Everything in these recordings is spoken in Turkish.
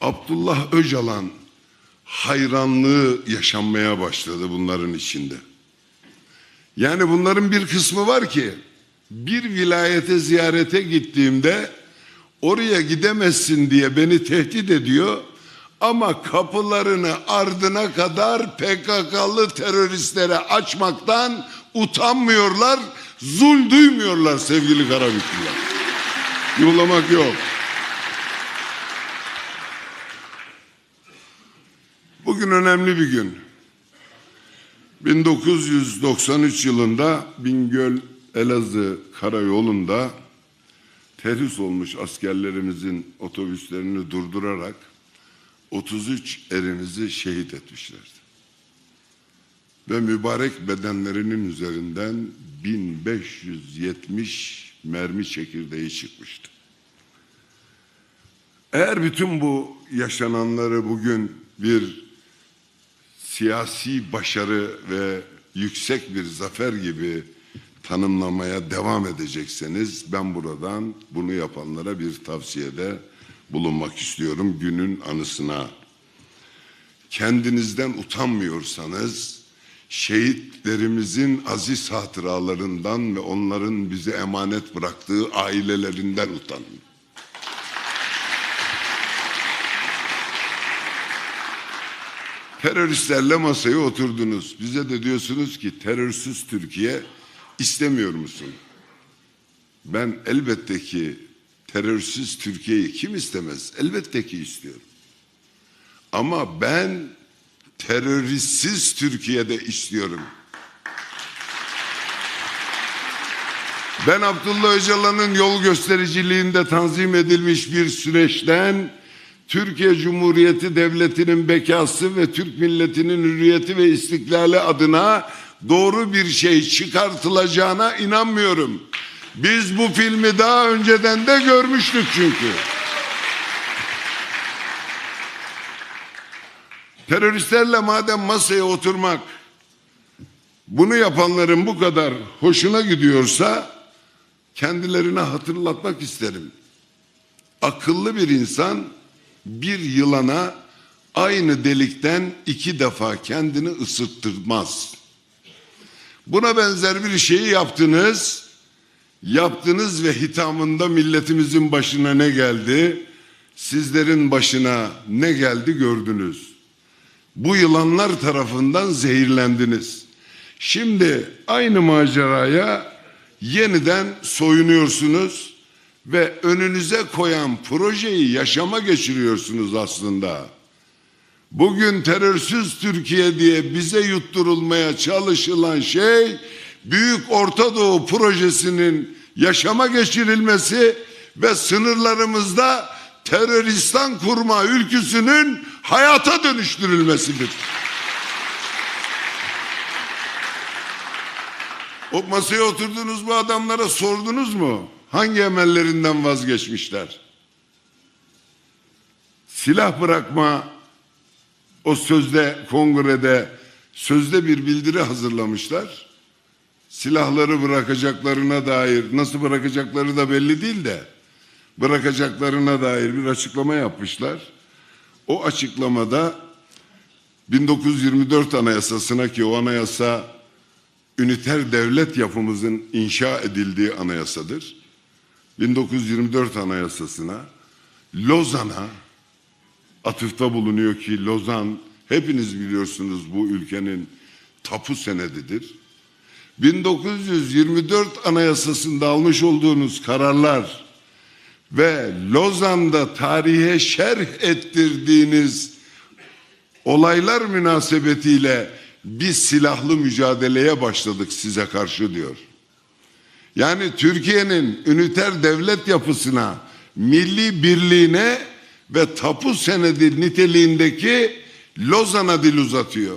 Abdullah Öcalan hayranlığı yaşanmaya başladı bunların içinde. Yani bunların bir kısmı var ki bir vilayete ziyarete gittiğimde oraya gidemezsin diye beni tehdit ediyor ama kapılarını ardına kadar PKK'lı teröristlere açmaktan utanmıyorlar, zul duymuyorlar sevgili Karabüklüler. Yollamak yok. Bugün önemli bir gün. 1993 yılında Bingöl Elazığ karayolunda terhis olmuş askerlerimizin otobüslerini durdurarak 33 erimizi şehit etmişlerdi. Ve mübarek bedenlerinin üzerinden 1570 mermi çekirdeği çıkmıştı. Eğer bütün bu yaşananları bugün bir siyasi başarı ve yüksek bir zafer gibi tanımlamaya devam edecekseniz ben buradan bunu yapanlara bir tavsiyede bulunmak istiyorum günün anısına. Kendinizden utanmıyorsanız şehitlerimizin aziz hatıralarından ve onların bize emanet bıraktığı ailelerinden utanın. Teröristlerle masaya oturdunuz. Bize de diyorsunuz ki terörsüz Türkiye istemiyor musun? Ben elbette ki terörsüz Türkiye'yi kim istemez? Elbette ki istiyorum. Ama ben teröristsiz Türkiye'de istiyorum. Ben Abdullah Öcalan'ın yol göstericiliğinde tanzim edilmiş bir süreçten Türkiye Cumhuriyeti Devleti'nin bekası ve Türk milletinin hürriyeti ve istiklali adına doğru bir şey çıkartılacağına inanmıyorum. Biz bu filmi daha önceden de görmüştük çünkü. Teröristlerle madem masaya oturmak bunu yapanların bu kadar hoşuna gidiyorsa kendilerine hatırlatmak isterim. Akıllı bir insan bir yılana aynı delikten iki defa kendini ısıttırmaz. Buna benzer bir şeyi yaptınız. Yaptınız ve hitamında milletimizin başına ne geldi? Sizlerin başına ne geldi gördünüz. Bu yılanlar tarafından zehirlendiniz. Şimdi aynı maceraya yeniden soyunuyorsunuz ve önünüze koyan projeyi yaşama geçiriyorsunuz aslında. Bugün terörsüz Türkiye diye bize yutturulmaya çalışılan şey Büyük Orta Doğu projesinin yaşama geçirilmesi ve sınırlarımızda teröristan kurma ülküsünün hayata dönüştürülmesidir. O masaya oturduğunuz bu adamlara sordunuz mu? Hangi emellerinden vazgeçmişler? Silah bırakma o sözde kongrede sözde bir bildiri hazırlamışlar. Silahları bırakacaklarına dair nasıl bırakacakları da belli değil de bırakacaklarına dair bir açıklama yapmışlar. O açıklamada 1924 Anayasasına ki o anayasa üniter devlet yapımızın inşa edildiği anayasadır. 1924 Anayasasına Lozan'a atıfta bulunuyor ki Lozan hepiniz biliyorsunuz bu ülkenin tapu senedidir. 1924 Anayasası'nda almış olduğunuz kararlar ve Lozan'da tarihe şerh ettirdiğiniz olaylar münasebetiyle biz silahlı mücadeleye başladık size karşı diyor. Yani Türkiye'nin üniter devlet yapısına, milli birliğine ve tapu senedi niteliğindeki Lozan'a dil uzatıyor.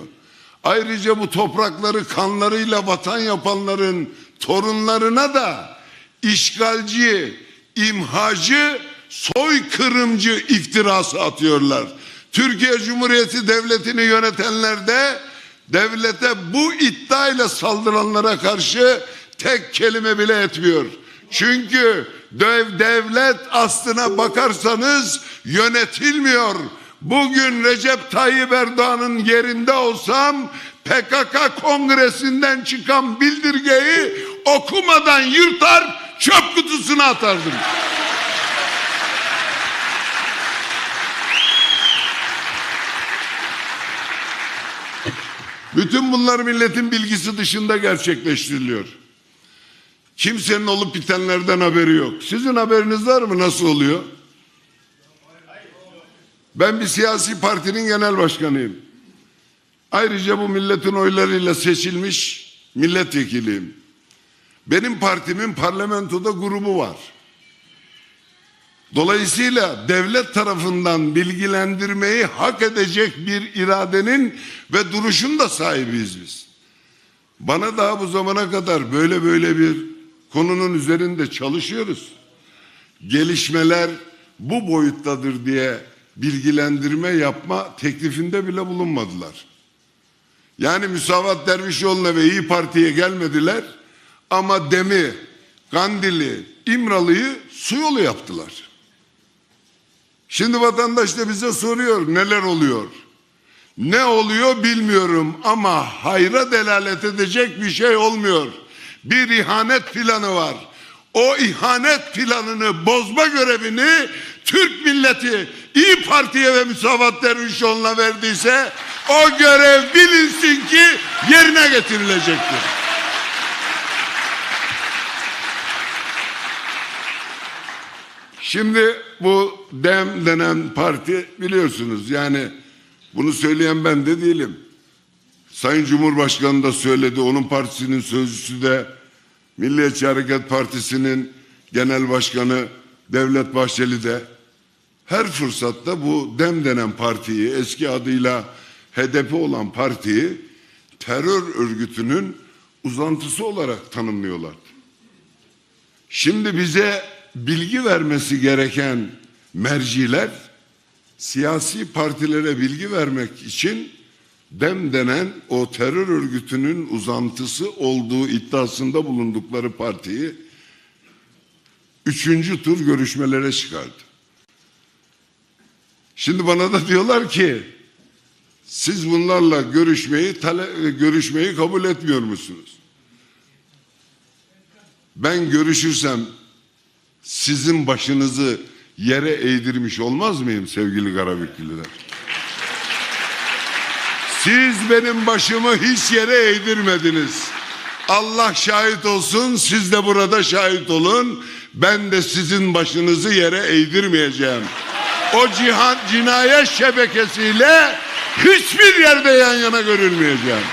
Ayrıca bu toprakları kanlarıyla vatan yapanların torunlarına da işgalci, imhacı, soykırımcı iftirası atıyorlar. Türkiye Cumhuriyeti Devleti'ni yönetenler de devlete bu iddiayla saldıranlara karşı tek kelime bile etmiyor. Çünkü dev, devlet aslına bakarsanız yönetilmiyor. Bugün Recep Tayyip Erdoğan'ın yerinde olsam PKK kongresinden çıkan bildirgeyi okumadan yırtar çöp kutusuna atardım. Bütün bunlar milletin bilgisi dışında gerçekleştiriliyor. Kimsenin olup bitenlerden haberi yok. Sizin haberiniz var mı nasıl oluyor? Ben bir siyasi partinin genel başkanıyım. Ayrıca bu milletin oylarıyla seçilmiş milletvekiliyim. Benim partimin parlamentoda grubu var. Dolayısıyla devlet tarafından bilgilendirmeyi hak edecek bir iradenin ve duruşun da sahibiyiz biz. Bana daha bu zamana kadar böyle böyle bir konunun üzerinde çalışıyoruz. Gelişmeler bu boyuttadır diye bilgilendirme yapma teklifinde bile bulunmadılar. Yani Müsavat Dervişoğlu'na ve İyi Parti'ye gelmediler ama Demi, Kandil'i, İmralı'yı su yolu yaptılar. Şimdi vatandaş da bize soruyor neler oluyor. Ne oluyor bilmiyorum ama hayra delalet edecek bir şey olmuyor. Bir ihanet planı var. O ihanet planını bozma görevini Türk milleti İyi Parti'ye ve Müsavat Dervişoğlu'na verdiyse o görev bilinsin ki yerine getirilecektir. Şimdi bu DEM denen parti biliyorsunuz yani bunu söyleyen ben de değilim. Sayın Cumhurbaşkanı da söyledi, onun partisinin sözcüsü de Milliyetçi Hareket Partisi'nin genel başkanı Devlet Bahçeli de her fırsatta bu DEM denen partiyi eski adıyla HDP olan partiyi terör örgütünün uzantısı olarak tanımlıyorlar. Şimdi bize bilgi vermesi gereken merciler siyasi partilere bilgi vermek için DEM denen o terör örgütünün uzantısı olduğu iddiasında bulundukları partiyi üçüncü tur görüşmelere çıkardı. Şimdi bana da diyorlar ki siz bunlarla görüşmeyi tale, görüşmeyi kabul etmiyor musunuz? Ben görüşürsem sizin başınızı yere eğdirmiş olmaz mıyım sevgili Karabüklüler? Siz benim başımı hiç yere eğdirmediniz. Allah şahit olsun, siz de burada şahit olun. Ben de sizin başınızı yere eğdirmeyeceğim. O cihan cinayet şebekesiyle hiçbir yerde yan yana görülmeyeceğim.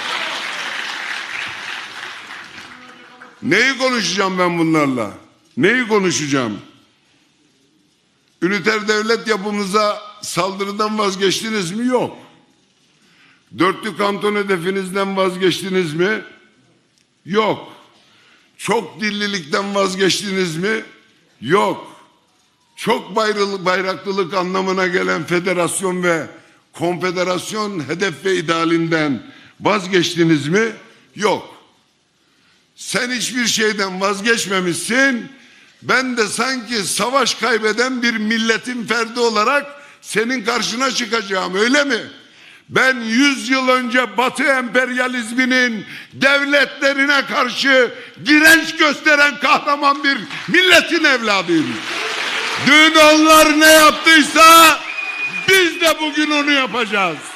Neyi konuşacağım ben bunlarla? Neyi konuşacağım? Üniter devlet yapımıza saldırıdan vazgeçtiniz mi? Yok. Dörtlü kanton hedefinizden vazgeçtiniz mi? Yok. Çok dillilikten vazgeçtiniz mi? Yok. Çok bayraklılık anlamına gelen federasyon ve konfederasyon hedef ve idealinden vazgeçtiniz mi? Yok. Sen hiçbir şeyden vazgeçmemişsin. Ben de sanki savaş kaybeden bir milletin ferdi olarak senin karşına çıkacağım öyle mi? Ben yüz yıl önce Batı emperyalizminin devletlerine karşı direnç gösteren kahraman bir milletin evladıyım. Dün onlar ne yaptıysa biz de bugün onu yapacağız.